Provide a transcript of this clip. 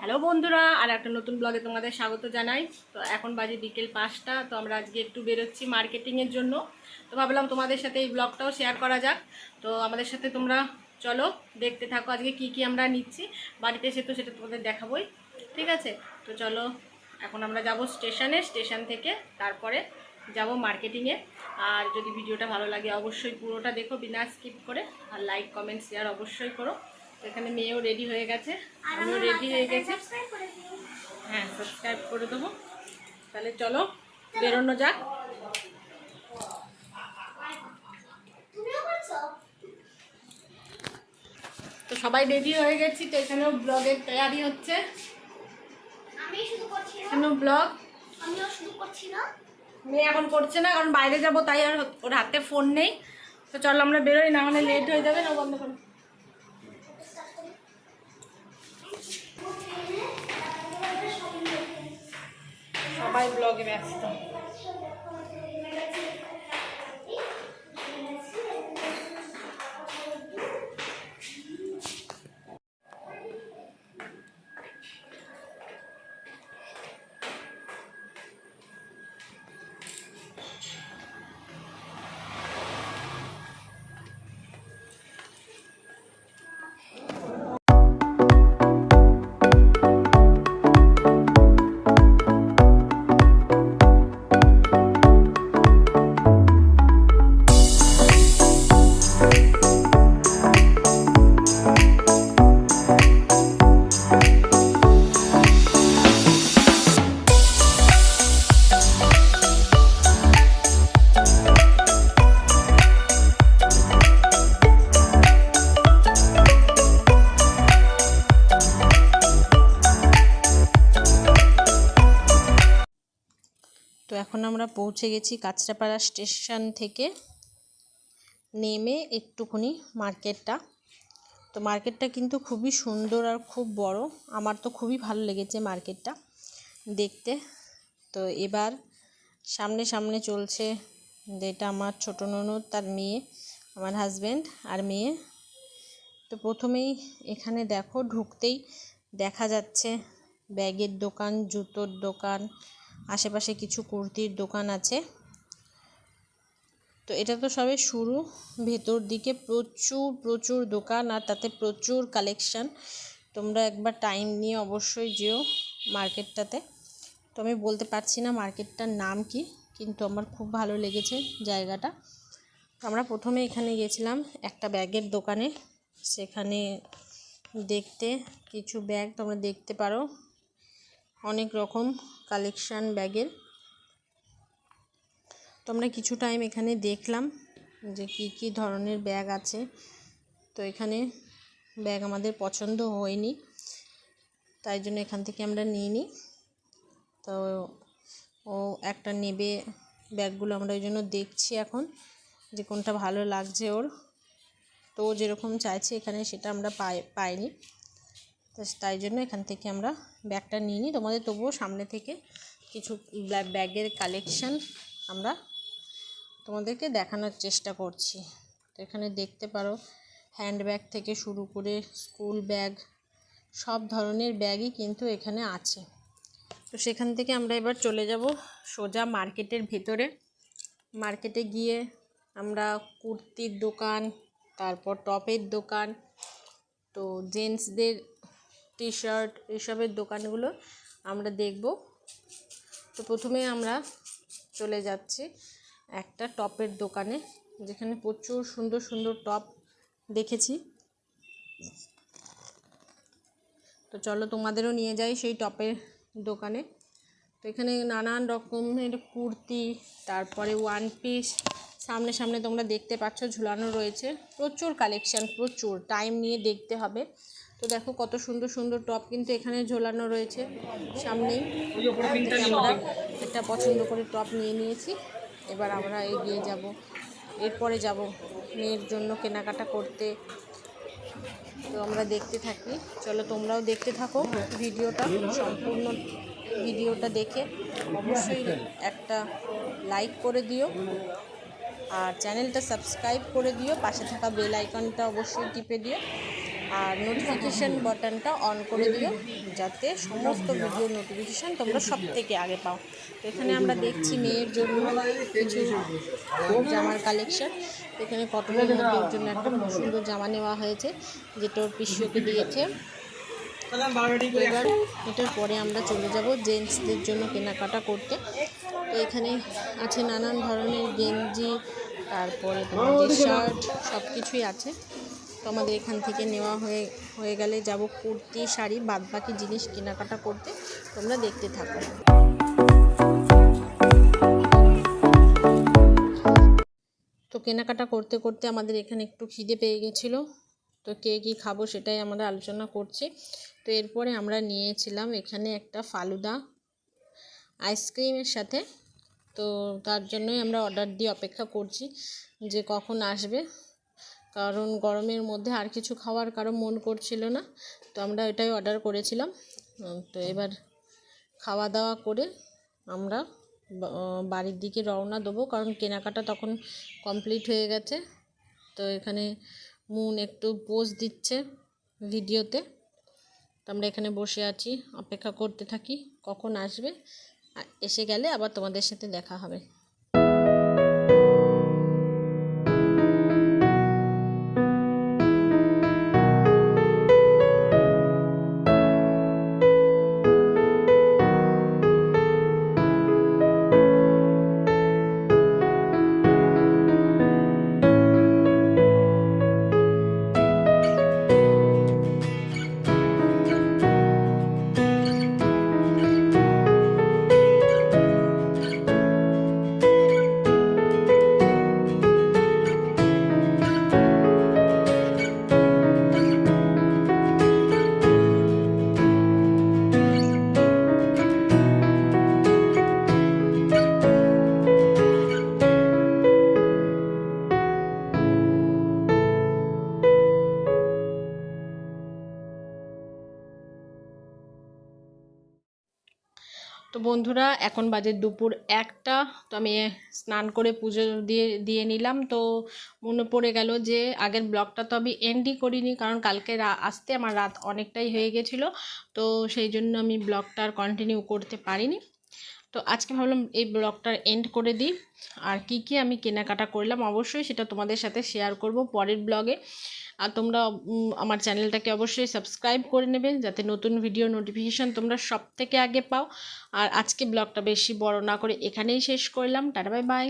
Hello বন্ধুরা, আর একটা নতুন ব্লগে তোমাদের স্বাগত জানাই। তো এখন বাজে বিকেল পাঁচটা, তো আমরা আজকে একটু বেরোচ্ছি মার্কেটিংয়ের জন্য। তো ভাবলাম তোমাদের সাথে এই ব্লগটাও শেয়ার করা যাক। তো আমাদের সাথে তোমরা চলো, দেখতে থাকো আজকে কি কি আমরা নিচ্ছি। বাড়িতে এসে তো সেটা তোমাদের দেখাবোই, ঠিক আছে? তো চলো, এখন আমরা যাব স্টেশনে স্টেশন থেকে তারপরে যাব মার্কেটিংয়ে আর যদি ভিডিওটা ভালো লাগে অবশ্যই পুরোটা দেখো বিনা স্কিপ করে। আর লাইক কমেন্ট শেয়ার অবশ্যই করো। এখানে মেয়েও রেডি হয়ে গেছে। আমিও রেডি হয়ে গেছি। হ্যাঁ সাবস্ক্রাইব করে দেবো। তাহলে চলো বেরোনো যাক। তো সবাই রেডি হয়ে গেছি তো এখানেও ব্লগের তৈরি হচ্ছে। এখানেও ব্লগ মেয়ে এখন করছে না কারণ বাইরে যাব তাই আর ওর হাতে ফোন নেই। তো চলো আমরা বেরোই না হলে লেট হয়ে যাবে না বন্ধ করো। সবাই ব্লগে ব্যস্ত তো এখন আমরা পৌঁছে গেছি কাঁচরাপাড়া স্টেশন থেকে নেমে একটুখানি মার্কেটটা। তো মার্কেটটা কিন্তু খুবই সুন্দর আর খুব বড়। আমার তো খুবই ভালো লেগেছে মার্কেটটা দেখতে। তো এবার সামনে সামনে চলছে যেটা আমার ছোটো ননদ, তার মেয়ে, আমার হাজব্যান্ড আর মেয়ে। তো প্রথমেই এখানে দেখো ঢুকতেই দেখা যাচ্ছে ব্যাগের দোকান, জুতোর দোকান আশেপাশে কিছু কুর্তির দোকান আছে। তো এটা তো সবে শুরু। ভেতর দিকে প্রচুর প্রচুর দোকান আর তাতে প্রচুর কালেকশান তোমরা একবার টাইম নিয়ে অবশ্যই যেও মার্কেটটাতে তো আমি বলতে পারছি না মার্কেটটার নাম কি, কিন্তু আমার খুব ভালো লেগেছে জায়গাটা। আমরা প্রথমে এখানে গেছিলাম একটা ব্যাগের দোকানে। সেখানে দেখতে কিছু ব্যাগ তোমরা দেখতে পারো। অনেক রকম কালেকশান ব্যাগের। তো আমরা কিছু টাইম এখানে দেখলাম যে কি কি ধরনের ব্যাগ আছে। তো এখানে ব্যাগ আমাদের পছন্দ হয়নি, তাই জন্য এখান থেকে আমরা নিয়ে নিই তো ও একটা নেবে ব্যাগগুলো আমরা ওই জন্য দেখছি এখন যে কোনটা ভালো লাগছে ওর। তো যেরকম চাইছে এখানে সেটা আমরা পাই, পাইনি। তো তাই জন্য এখান থেকে আমরা ব্যাগটা নিয়ে নিই। তোমাদের তবুও সামনে থেকে কিছু ব্যা- ব্যাগের কালেকশান আমরা তোমাদেরকে দেখানোর চেষ্টা করছি। তো এখানে দেখতে পারো হ্যান্ড ব্যাগ থেকে শুরু করে স্কুল ব্যাগ সব ধরনের ব্যাগই কিন্তু এখানে আছে। তো সেখান থেকে আমরা এবার চলে যাব সোজা মার্কেটের ভেতরে। মার্কেটে গিয়ে আমরা কুর্তির দোকান, তারপর টপের দোকান, তো জেন্টসদের টি শার্ট এসবের দোকানগুলো আমরা দেখব। তো প্রথমে আমরা চলে যাচ্ছি একটা টপের দোকানে, যেখানে প্রচুর সুন্দর সুন্দর টপ দেখেছি। তো চলো তোমাদেরও নিয়ে যাই সেই টপের দোকানে। তো এখানে নানান রকমের কুর্তি, তারপরে ওয়ান পিস সামনে সামনে তোমরা দেখতে পাচ্ছ ঝুলানো রয়েছে। প্রচুর কালেকশান প্রচুর। টাইম নিয়ে দেখতে হবে। তো দেখো কত সুন্দর সুন্দর টপ কিন্তু এখানে ঝোলানো রয়েছে সামনেই। আমরা একটা পছন্দ করে টপ নিয়ে নিয়েছি। এবার আমরা এগিয়ে যাব। এরপরে যাব মেয়ের জন্য কেনাকাটা করতে। তো আমরা দেখতে থাকি। চলো তোমরাও দেখতে থাকো ভিডিওটা, সম্পূর্ণ ভিডিওটা দেখে। অবশ্যই একটা লাইক করে দিও আর চ্যানেলটা সাবস্ক্রাইব করে দিও। পাশে থাকা বেল আইকনটা অবশ্যই টিপে দিও। আর নোটিফিকেশান বাটনটা অন করে দিও, যাতে সমস্ত ভিডিও নোটিফিকেশান তোমরা সব থেকে আগে পাও। তো এখানে আমরা দেখছি মেয়ের জন্য কিছু জামার কালেকশন এখানে কটনের মধ্যে ওর জন্য একটা খুব সুন্দর জামা নেওয়া হয়েছে, যেটা ওর পিসিওকে দিয়েছে। এবার এটার পরে আমরা চলে যাব জেন্টসদের জন্য কেনাকাটা করতে। তো এখানে আছে নানান ধরনের গেঞ্জি, তারপরে তোমাদের শার্ট সব কিছুই আছে। তো আমাদের এখান থেকে নেওয়া হয়ে হয়ে গেলে যাব কুর্তি, শাড়ি বাদ বাকি জিনিস কেনাকাটা করতে। তোমরা দেখতে থাকো। তো কেনাকাটা করতে করতে আমাদের এখানে একটু খিদে পেয়ে গেছিল। তো কে কী খাব সেটাই আমরা আলোচনা করছি। তো এরপরে আমরা নিয়েছিলাম এখানে একটা ফালুদা আইসক্রিমের সাথে। তো তার জন্যই আমরা অর্ডার দিয়ে অপেক্ষা করছি যে কখন আসবে। কারণ গরমের মধ্যে আর কিছু খাওয়ার কারও মন করছিল না, তো আমরা এটাই অর্ডার করেছিলাম। তো এবার খাওয়া দাওয়া করে আমরা বাড়ির দিকে রওনা দেবো, কারণ কেনাকাটা তখন কমপ্লিট হয়ে গেছে। তো এখানে মুন একটু পোজ দিচ্ছে ভিডিওতে। তো আমরা এখানে বসে আছি, অপেক্ষা করতে থাকি কখন আসবে। এসে গেলে আবার তোমাদের সাথে দেখা হবে। বন্ধুরা, এখন বাজে দুপুর একটা, তো আমি স্নান করে পুজো দিয়ে দিয়ে নিলাম। তো মনে পড়ে গেল যে আগের ব্লগটা তো আমি এন্ডই করিনি, কারণ কালকে আসতে আমার রাত অনেকটাই হয়ে গেছিল। তো সেই জন্য আমি ব্লগটা আর কন্টিনিউ করতে পারিনি। তো আজকে ভাবলাম এই ব্লগটার এন্ড করে দিই। আর কি কি আমি কেনাকাটা করলাম অবশ্যই সেটা তোমাদের সাথে শেয়ার করব পরের ব্লগে। আর তোমরা আমার চ্যানেলটাকে অবশ্যই সাবস্ক্রাইব করে নেবে যাতে নতুন ভিডিও নোটিফিকেশান তোমরা সব থেকে আগে পাও। আর আজকে ব্লগটা বেশি বড় না করে এখানেই শেষ করলাম। Tata bye bye